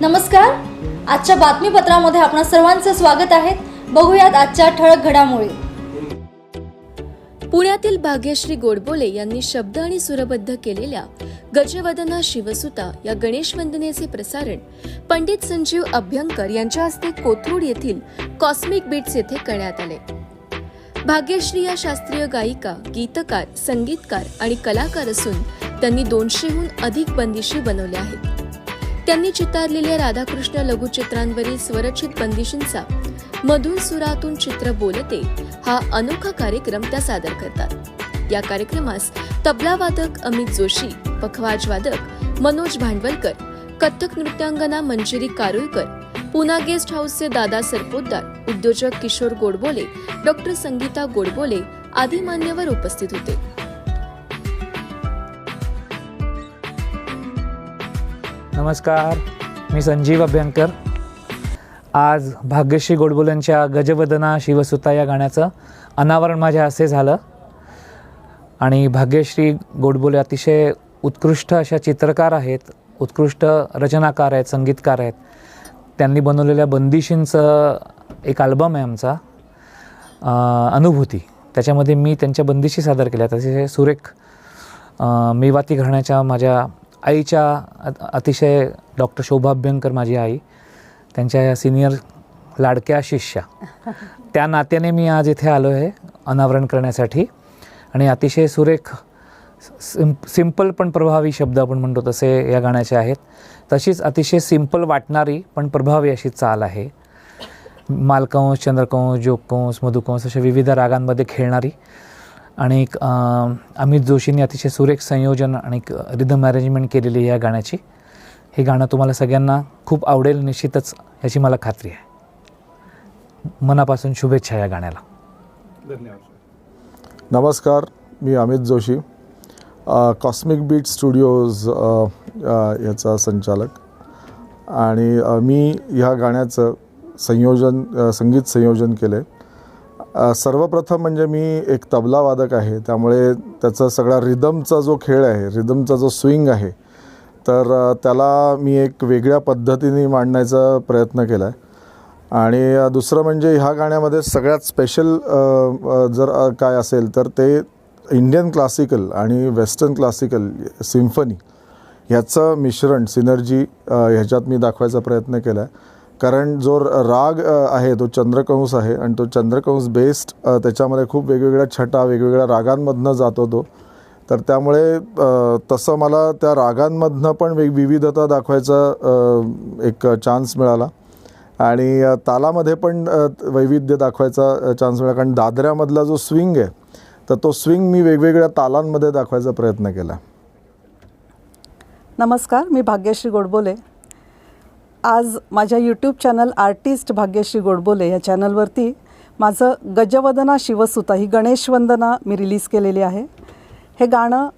नमस्कार. आजच्या बातमीपत्रामध्ये आपणा सर्वांचं स्वागत आहे. बघूयात आजच्या ठळक घडामोडी. पुण्यातील भाग्यश्री गोडबोले यांनी शब्द आणि सुरबद्ध केलेल्या गजवदना शिवसुता या गणेश वंदनेचे प्रसारण पंडित संजीव अभ्यंकर यांच्या हस्ते कोथरूड येथील कॉस्मिक बीट्स येथे करण्यात आले. भाग्यश्री या शास्त्रीय गायिका गीतकार संगीतकार आणि कलाकार असून त्यांनी दोनशेहून अधिक बंदिशी बनवल्या आहेत. त्यांनी चितारलेल्या राधाकृष्ण लघुचित्रांवरील स्वरचित बंदिशींचा मधुर सुरातून चित्र बोलते हा अनोखा कार्यक्रम त्या सादर करतात. या कार्यक्रमास तबला वादक अमित जोशी पखवाज वादक मनोज भांडवलकर कथ्थक नृत्यांगना मंजिरी कारुळकर पुना गेस्ट हाऊसचे दादा सरपोतदार उद्योजक किशोर गोडबोले डॉक्टर संगीता गोडबोले आदी मान्यवर उपस्थित होते. नमस्कार मी संजीव अभ्यंकर. आज भाग्यश्री गोडबोलेंच्या गजवदना शिवसुता या गाण्याचं अनावरण माझ्या असे झालं. आणि भाग्यश्री गोडबोले अतिशय उत्कृष्ट अशा चित्रकार आहेत उत्कृष्ट रचनाकार आहेत संगीतकार आहेत. त्यांनी बनवलेल्या बंदिशींचं एक अल्बम आहे आमचा अनुभूती. त्याच्यामध्ये मी त्यांच्या बंदिशी सादर केल्या. तसे सुरेख मेवाती घराण्याच्या माझ्या आईच्या अतिशय डॉक्टर शोभा अभ्यंकर माझी आई त्यांच्या या सिनियर लाडक्या शिष्या. त्या नात्याने मी आज इथे आलो आहे अनावरण करण्यासाठी. आणि अतिशय सुरेख सिम सिंपल पण प्रभावी शब्द आपण म्हणतो तसे या गाण्याचे आहेत. तशीच अतिशय सिंपल वाटणारी पण प्रभावी अशी चाल आहे. मालकंस चंद्रकंस जोगकंस मधुकंस अशा विविध रागांमध्ये खेळणारी आणि अमित जोशींनी अतिशय सुरेख संयोजन आणि रिदम अरेंजमेंट केलेली या गाण्याची. हे गाणं तुम्हाला सगळ्यांना खूप आवडेल निश्चितच याची मला खात्री आहे. मनापासून शुभेच्छा या गाण्याला. नमस्कार मी Amit Joshi. Cosmic beat studios याचा संचालक. आणि मी ह्या गाण्याचं संयोजन संगीत संयोजन केलं आहे सर्वप्रथम म्हणजे मी एक तबला वादक आहे. त्यामुळे त्याचा सगळा रिदमचा जो खेळ आहे रिदमचा जो स्विंग आहे तर त्याला मी एक वेगळ्या पद्धतीने मांडण्याचा प्रयत्न केला आहे आणि दुसरं म्हणजे ह्या गाण्यामध्ये सगळ्यात स्पेशल जर काय असेल तर ते इंडियन क्लासिकल आणि वेस्टर्न क्लासिकल सिम्फनी ह्याचं मिश्रण सिनर्जी ह्याच्यात मी दाखवायचा प्रयत्न केला आहे कारण जो राग आहे तो चंद्रकंस आहे आणि तो चंद्रकंस बेस्ड त्याच्यामध्ये खूप वेगवेगळ्या छटा वेगवेगळ्या रागांमधनं जातो तो. तर त्यामुळे तसं मला त्या रागांमधनं पण वेग विविधता दाखवायचा एक चान्स मिळाला. आणि तालामध्ये पण वैविध्य दाखवायचा चान्स मिळाला. कारण दादऱ्यामधला जो स्विंग आहे तर तो स्विंग मी वेगवेगळ्या तालांमध्ये दाखवायचा प्रयत्न केला. नमस्कार मी भाग्यश्री गोडबोले. आज माझ्या YouTube channel artist Bhagyashree Godbole या चॅनलवरती माझं गजवदना शिवसुता ही गणेश वंदना मी रिलीज केलेली आहे. हे गाणं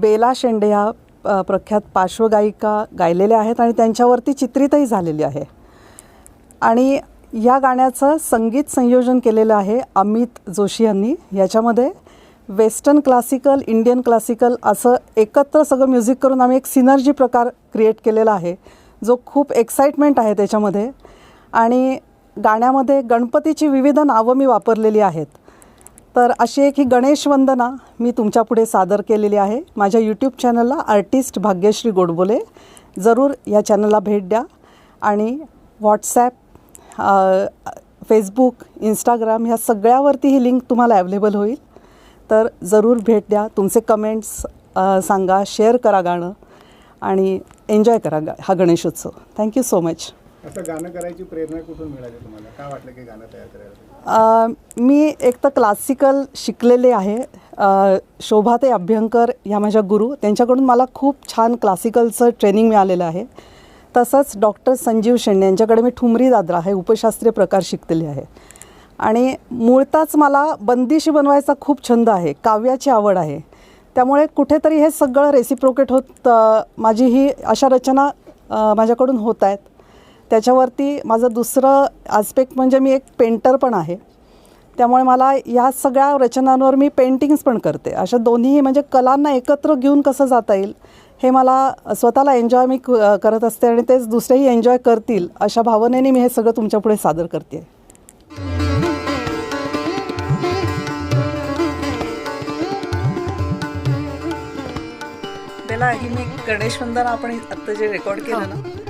बेला शेंडे ह्या प्रख्यात पार्श्वगायिका गायलेल्या आहेत आणि त्यांच्यावरती चित्रितही झालेली आहे. आणि या गाण्याचं संगीत संयोजन केलेलं आहे अमित जोशी यांनी. याच्यामध्ये वेस्टर्न क्लासिकल इंडियन क्लासिकल असं एकत्र सगळं म्युझिक करून आम्ही एक सिनर्जी प्रकार क्रिएट केलेला आहे. जो खूप एक्साइटमेंट आहे त्याच्यामध्ये. आणि गाण्यामध्ये गणपतीची विविध नावं मी वापरलेली आहेत. तर अशी एक ही गणेश वंदना मी तुमच्यापुढे सादर केलेली आहे. माझ्या यूट्यूब चॅनलला आर्टिस्ट भाग्यश्री गोडबोले. जरूर या चॅनलला भेट द्या. आणि व्हॉट्सॲप फेसबुक इंस्टाग्राम ह्या सगळ्यावरती ही लिंक तुम्हाला ॲवेलेबल होईल. तर जरूर भेट द्या. तुमचे कमेंट्स सांगा शेअर करा गाणं. आणि एन्जॉय करा गा हा गणेशोत्सव. थँक्यू सो मच असं गाणं करायची प्रेरणा कुठून मिळाली तुम्हाला? काय वाटलं की गाणं तयार करायला? मी एक तर क्लासिकल शिकलेले आहे. शोभाते अभ्यंकर ह्या माझ्या गुरु. त्यांच्याकडून मला खूप छान क्लासिकलचं ट्रेनिंग मिळालेलं आहे. तसंच डॉक्टर संजीव शेंडे यांच्याकडे मी ठुमरी दादरा हे उपशास्त्रीय प्रकार शिकलेले आहे. आणि मूळताच मला बंदिशी बनवायचा खूप छंद आहे. काव्याची आवड आहे. त्यामुळे कुठेतरी हे सगळं रेसिप्रोकेट होत माझी ही अशा रचना माझ्याकडून होत आहेत. त्याच्यावरती माझं दुसरं आस्पेक्ट म्हणजे मी एक पेंटर पण आहे. त्यामुळे मला या सगळ्या रचनांवर मी पेंटिंग्स पण करते. अशा दोन्ही म्हणजे कलांना एकत्र घेऊन कसं जाता येईल हे मला स्वतःला एन्जॉय मी क- करत असते आणि तेच दुसरेही एन्जॉय करतील अशा भावनेने मी हे सगळं तुमच्यापुढे सादर करते ही मी गणेश वंदना आपण आत्ता जे रेकॉर्ड केलं ना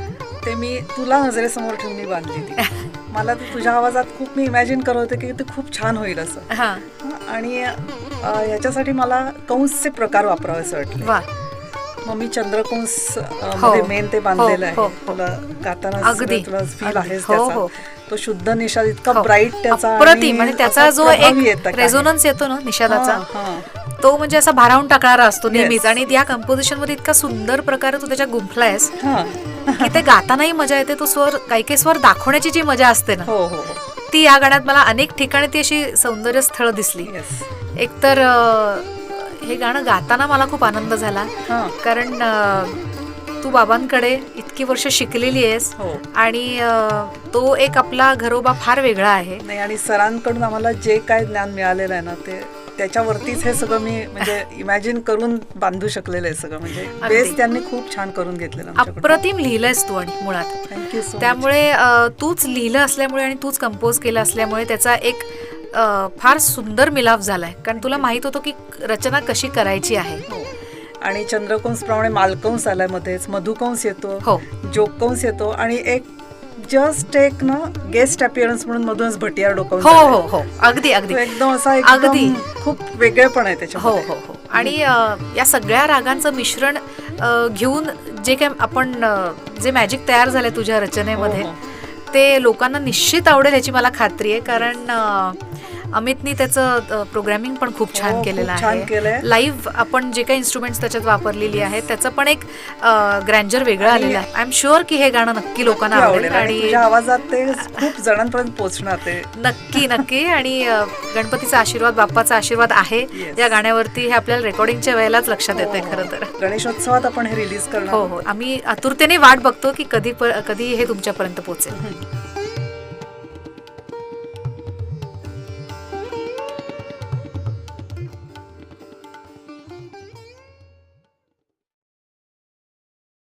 ते मी तुला नजरेसमोर ठेवून मी बांधली ती मला तुझ्या आवाजात खूप मी इमॅजिन करत होते की ते खूप छान होईल असं हा आणि याच्यासाठी मला कंसचे प्रकार वापरावे असं वाटलं मग मी चंद्रकंस हो. मध्ये मेन ते बांधलेलं हो, आहे हो, हो. तुला गाताना तुला फील अगदी. आहेच हो, त्याचा. तो शुद्ध निषाद इतका. ब्राईट त्याचा आणि त्याचा जो एक. रेझोनन्स येतो ना निषादाचा. तो म्हणजे असा भारावून टाकणारा असतो नेहमीच. आणि या कंपोजिशनमध्ये इतका सुंदर प्रकारे तू त्याच्या गुंफलायस हां. की ते गातानाही मजा येते तो स्वर काही काही स्वर दाखवण्याची जी मजा असते ना हो हो हो ती या गाण्यात मला अनेक ठिकाणी ती अशी सौंदर्य स्थळ दिसली एकतर हे गाणं गाताना मला खूप आनंद झाला. कारण तू बाबांकडे इतकी वर्ष शिकलेली आहेस हो. आणि तो एक आपला घरोबा फार वेगळा आहे नाही आणि सरांकडून आम्हाला जे काय ज्ञान मिळालेलं आहे ना ते त्याच्यावरतीच हे सगळं मी म्हणजे इमॅजिन करून बांधू शकलेलं आहे सगळं. म्हणजे. बेस त्यांनी खूप छान करून घेतलेलं अप्रतिम लिहिलंयस तू आणि मुळात. थँक्यू सो त्यामुळे तूच लिहिलं असल्यामुळे आणि तूच कंपोज केलं असल्यामुळे त्याचा एक फार सुंदर मिलाफ झालाय. कारण तुला माहीत होतं की रचना कशी करायची आहे. हो. आणि चंद्रकंस प्रमाणे मालकंस आलाय मध्येच मधुकंस येतो हो. जोगकंस येतो आणि एक जस्ट एक ना गेस्ट अपिअरन्स म्हणून मधूनच भटियार डोकवून हो. हो हो. अगदी अगदी. एकदम असा अगदी. खूप वेगळेपण आहे त्याच्या हो हो हो. आणि या सगळ्या रागांचं मिश्रण घेऊन जे काय आपण जे मॅजिक तयार झालंय तुझ्या रचनेमध्ये हो, ते लोकांना निश्चित आवडेल याची मला खात्री आहे. कारण अमितनी त्याचं प्रोग्रामिंग पण खूप हो, छान खूप केलेलं. आहे. लाईव्ह आपण जे काही इन्स्ट्रुमेंट्स त्याच्यात वापरलेली आहेत त्याचं पण एक ग्रँजर वेगळं आलेलं आहे. आय एम शुअर की हे गाणं नक्की लोकांना आवडेल आणि आवाजात ते खूप जणांपर्यंत पोहोचणार ते. नक्की नक्की. आणि गणपतीचा आशीर्वाद बाप्पाचा आशीर्वाद आहे. या गाण्यावरती. हे आपल्याला रेकॉर्डिंगच्या वेळेलाच लक्षात येते खरं तर. गणेशोत्सवात आपण हे रिलीज करणार हो हो. आम्ही आतुरतेने वाट बघतो की कधी कधी हे तुमच्यापर्यंत पोहोचेल.